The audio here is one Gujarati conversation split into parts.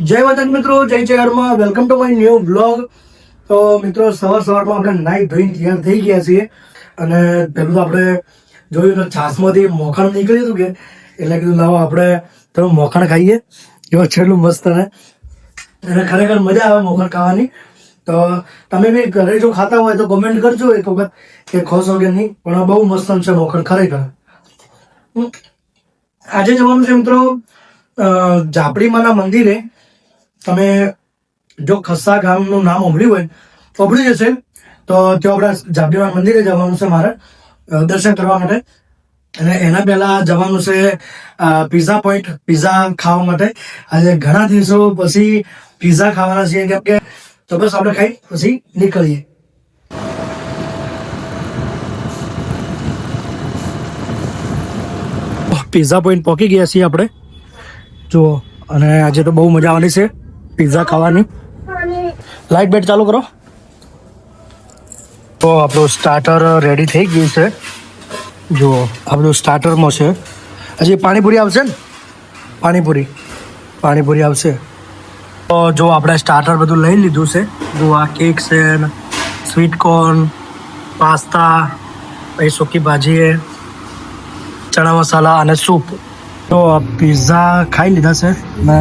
જય માતાજી મિત્રો જય જય હરમાં welcome to my new blog તો મિત્રો સવાર સવારમાં આપણે નાઈ ધોઈને તૈયાર થઈ ગયા છીએ. અને પેલું તો આપણે જોયું તો છાસમાંથી મોખણ નીકળ્યું હતું કે એટલે કીધું લાવો આપણે થોડું મોખણ ખાઈએ. એવો છેલ્લું મસ્ત ને? અને ખરેખર મજા આવે મોખણ ખાવાની. તો તમે બી ઘરે જો ખાતા હોય તો કોમેન્ટ કરજો એક વખત કે ખોશો કે નહીં. પણ બહુ મસ્ત છે મોખણ ખરેખર. આજે જવાનું છે મિત્રો અ, ઝાપડીમાના મંદિરે. તમે જો ખસ્સા ગામનું નામ સાંભળ્યું હોય, તો સાંભળી જશે. તો ત્યાં આપણે ઝાપડીમાના મંદિરે જવાનું છે મારે દર્શન કરવા માટે. અને એના પહેલાં જવાનું છે પીઝા પોઈન્ટ પીઝા ખાવા માટે. આજે ઘણા દિવસો પછી પીઝા ખાવાના છીએ, કેમ કે, તો બસ આપણે ખાઈ, પછી નીકળીએ. પિઝા પોઈન્ટ પહોંચી ગયા છીએ આપણે. જુઓ, અને આજે તો બહુ મજા આવવાની છે. પિઝા ખાવાની. લાઇટ બેટ ચાલુ કરો. તો આપણું સ્ટાર્ટર રેડી થઈ ગયું છે. જુઓ, આપણું સ્ટાર્ટરમાં છે. હજી પાણીપુરી આવશે ને? પાણીપુરી પાણીપુરી આવશે. તો જો આપણે સ્ટાર્ટર બધું લઈ લીધું છે. જો આ કેક છે સ્વીટ કોર્ન પાસ્તા પછી સૂકી ભાજી ચણા મસાલા અને સૂપ તો પીઝા ખાઈ લીધા છે ને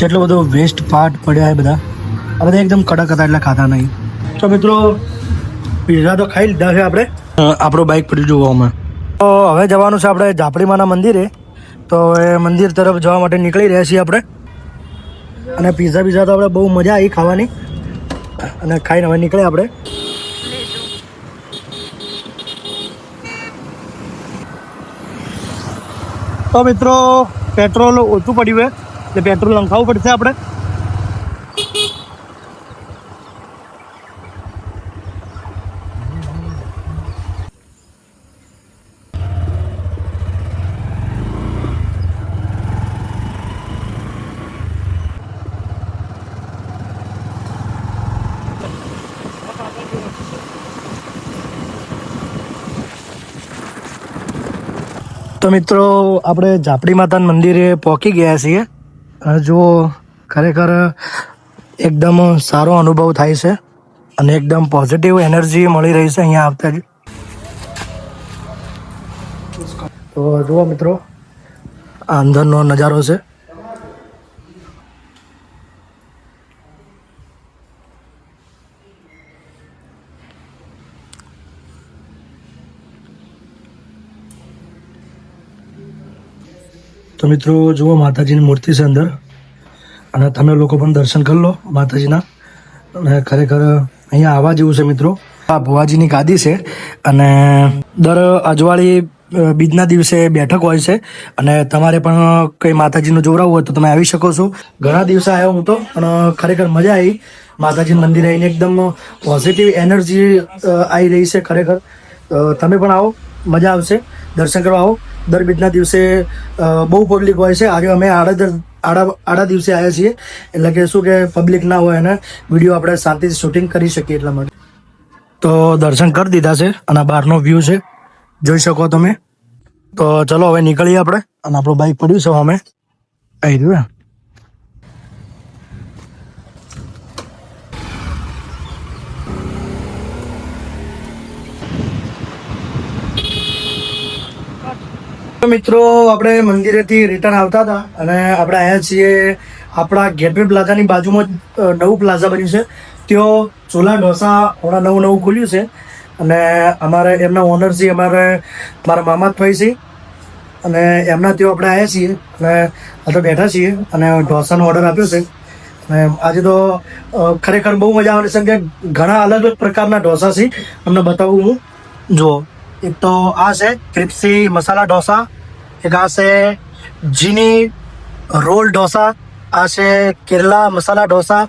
જેટલો બધો વેસ્ટ પાર્ટ પડ્યા એ બધા. આ બધા એકદમ કડક હતા, એટલે ખાતા નહીં. તો મિત્રો પિઝા તો ખાઈ લીધા છે આપણે. આપણો બાઇક પડ્યું જોવા અમે. તો હવે જવાનું છે આપણે ઝાપડીમાના મંદિરે. તો એ મંદિર તરફ જવા માટે નીકળી રહ્યા છીએ આપણે. અને પિઝા પીઝા તો આપણે બહુ મજા આવી ખાવાની. અને ખાઈને હવે નીકળે આપણે. તો મિત્રો પેટ્રોલ ઓછું પડ્યું છે. એટલે પેટ્રોલ લંખાવવું પડશે આપણે. તો મિત્રો, આપણે ઝાપડી માતાના મંદિરે પહોંચી ગયા છીએ. અને જુઓ, ખરેખર એકદમ સારો અનુભવ થાય છે અને એકદમ પોઝિટિવ એનર્જી મળી રહી છે અહીંયા આવતા જ. તો જુઓ મિત્રો, આ અંદરનો નજારો છે. તો મિત્રો, જુઓ માતાજીની મૂર્તિ છે અંદર. અને તમે લોકો પણ દર્શન કરી લો માતાજીના. અને ખરેખર અહીંયા આવવા જેવું છે મિત્રો. આ ભુવાજીની ગાદી છે. અને દર અજવાળી બીજના દિવસે બેઠક હોય છે. અને તમારે પણ કંઈ માતાજીનું જોવડાવવું હોય તો તમે આવી શકો છો. ઘણા દિવસે આવ્યો હું તો, અને ખરેખર મજા આવી. માતાજી મંદિરે આવીને એકદમ પોઝિટિવ એનર્જી આવી રહી છે ખરેખર. તમે પણ આવો, મજા આવશે. દર્શન કરવા આવો. દર બીજના દિવસે બહુ પબ્લિક હોય છે. આજે અમે આડા આડા આડા દિવસે આવ્યા છીએ. એટલે કે શું કે પબ્લિક ના હોય અને વીડિયો આપણે શાંતિથી શૂટિંગ કરી શકીએ એટલા માટે. તો દર્શન કરી દીધા છે અને બહારનો વ્યૂ છે. જોઈ શકો તમે. તો ચલો હવે નીકળીએ આપણે. અને આપણું બાઇક પડ્યું છે અમે આવી રહ્યું મિત્રો, આપણે મંદિરેથી રિટર્ન આવતા હતા અને આપણે આવ્યા છીએ આપણા ગેટવે પ્લાઝાની બાજુમાં જ નવું પ્લાઝા બન્યું છે. ત્યાં ચોલા, ઢોસા હમણાં નવું નવું ખુલ્યું છે. અને અમારે એમના ઓનર છે, અમારે, મારા મામા જ છે. અને એમના ત્યાં આપણે આવ્યા છીએ. અને અત્યારે બેઠા છીએ અને ઢોસાનો ઓર્ડર આપ્યો છે. અને આજે તો ખરેખર બહુ મજા આવવાની છે કે ઘણા અલગ અલગ પ્રકારના ઢોસા છે. અમને બતાવું હું. જુઓ. એક તો આ છે ક્રિપ્સી મસાલા ઢોસા. એક આ છે જીની રોલ ઢોસા આ છે કેરલા મસાલા ઢોસા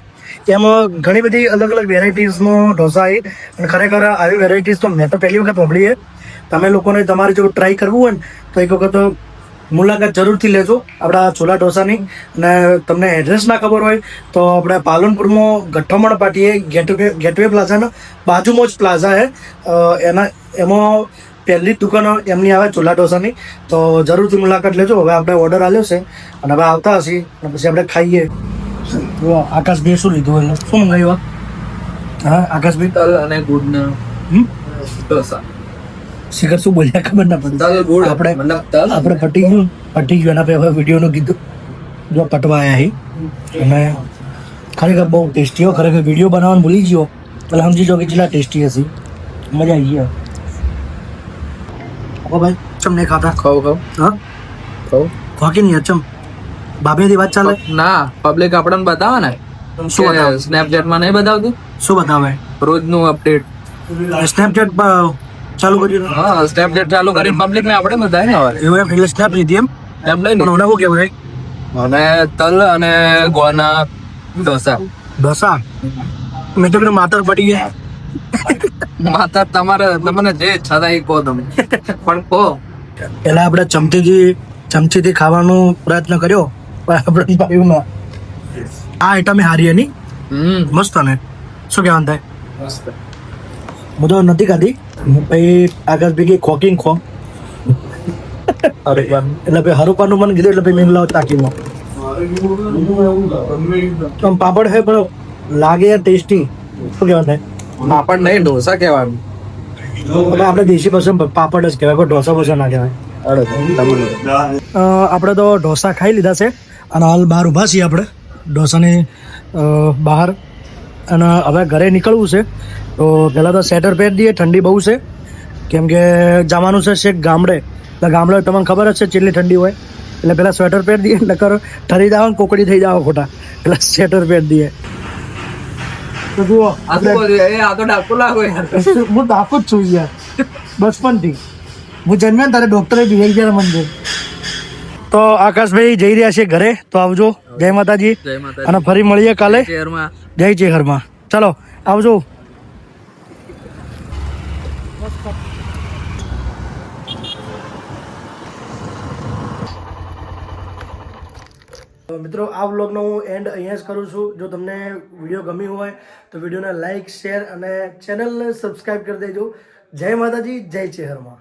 એમાં ઘણી બધી અલગ અલગ વેરાયટીઝનો ઢોસા આવી અને ખરેખર આવી વેરાયટીઝ તો મેં તો પહેલી વખત સાંભળી તમે લોકોને તમારે જો ટ્રાય કરવું હોય ને તો એક વખત મુલાકાત જરૂરથી લેજો આપણા છોલા ઢોસાની અને તમને એડ્રેસ ના ખબર હોય તો આપણે પાલનપુરમાં ગઠ્ઠમણ પાટીએ ગેટવે ગેટવે પ્લાઝાના બાજુમાં જ પ્લાઝા છે એના એમાં પહેલી જ દુકાનો એમની આવે ચોલા ઢોસાની. તો જરૂરથી મુલાકાત લેજો. હવે આપણે ઓર્ડર આવ્યો છે. અને હવે આવતા હશી. અને પછી આપણે ખાઈએ. આકાશભાઈ શું લીધું એટલે શું મંગાવ્યું હા આકાશભાઈ તલ અને ગુડના ઢોસા. શિખર શું બોલ્યા ખબર ના પડે. ગુડ. આપણે મતલબ તલ આપણે ફટી ગયું. ફટી ગયું. એના પછી હવે વિડીયોનું કીધું. જો પટવા આવ્યા હી અને ખરેખર બહુ ટેસ્ટી હો. ખરેખર વીડિયો બનાવવાનું ભૂલી ગયો. એટલે સમજી જો કે કેટલા ટેસ્ટી હશે. મજા આવી ગઈ ઓ ભાઈ ચમ નહીં ખાતા? ખાવ ખાવ. હા? ખાવ. ખોકી નહીં ચમ. બાબેથી વાત ચાલે? ના પબ્લિક આપણને બતાવે ને. શું બતાવે? સ્નેપચેટમાં નહીં બતાવતું? શું બતાવે? રોજનું અપડેટ સ્નેપચેટ ચાલુ કર્યું હા સ્નેપચેટ ચાલુ કરીને પબ્લિક ને આપણે બતાવે ને હવે. એવું એમ એટલે સ્નેપ લીધી એમ? એમ લઈને પણ ઓના શું ભાઈ અને તલ અને ગોના ઢોસા. ઢોસા? મેં તો કીધું માતર પડી ગયા. માતા તમારે તમને જે ઈચ્છા થાય એ કહો તમે. પણ કહો. પેલા આપણે ચમચીથી ચમચીથી ખાવાનો પ્રયત્ન કર્યો પણ આપણે ભાવ્યું ના. આ આઈટમ હારી એની. મસ્ત ને. શું કહેવાનું થાય? મસ્ત. બધો નથી ખાધી. પછી આગળ ભેગી ખોકીંગ ખો. અરે એટલે ભાઈ હરુપાનું મને કીધું એટલે ભાઈ મેં લાવ તાકીમાં પાપડ હે પણ લાગે ટેસ્ટી. શું કહેવાનું થાય? પાપડ નહીં ઢોસા કહેવાનું. આપણે દેશી ભાષામાં પાપડ જ કહેવાય કોઈ ઢોસા બોસા ના કહેવાય. આપણે તો ઢોસા ખાઈ લીધા છે અને હાલ બહાર ઊભા છીએ આપણે ઢોસાની બહાર. અને હવે ઘરે નીકળવું છે તો પહેલાં તો સ્વેટર પહેરી દઈએ ઠંડી બહુ છે. કેમ કે જવાનું છે શેક ગામડે એટલે ગામડે તમને ખબર જ છે ચેટલી ઠંડી હોય. એટલે પહેલાં સ્વેટર પહેરી દઈએ નકર ઠરી જાવ ને કોકડી થઈ જાવ ખોટા. એટલે સ્વેટર પહેરી દઈએ. તો જુઓ આ તો ડાકુ લાગો યાર. હું દાખો જ છું યાર. બચપનથી. હું જન્મ્યો ને તારે ડોક્ટરે જોઈ ગયા મને તો આકાશભાઈ જઈ રહ્યા છે ઘરે તો આવજો. જય માતાજી. અને ફરી મળીએ કાલે. જય જય ચેહરમાં ચલો આવજો. મિત્રો, આ વ્લોગનો હું એન્ડ અહીંયા જ કરું છું. જો તમને વીડિયો ગમી હોય, તો વિડીયોને લાઇક શેર અને ચેનલને સબસ્ક્રાઈબ કરી દેજો. જય માતાજી, જય ચેહરમાં.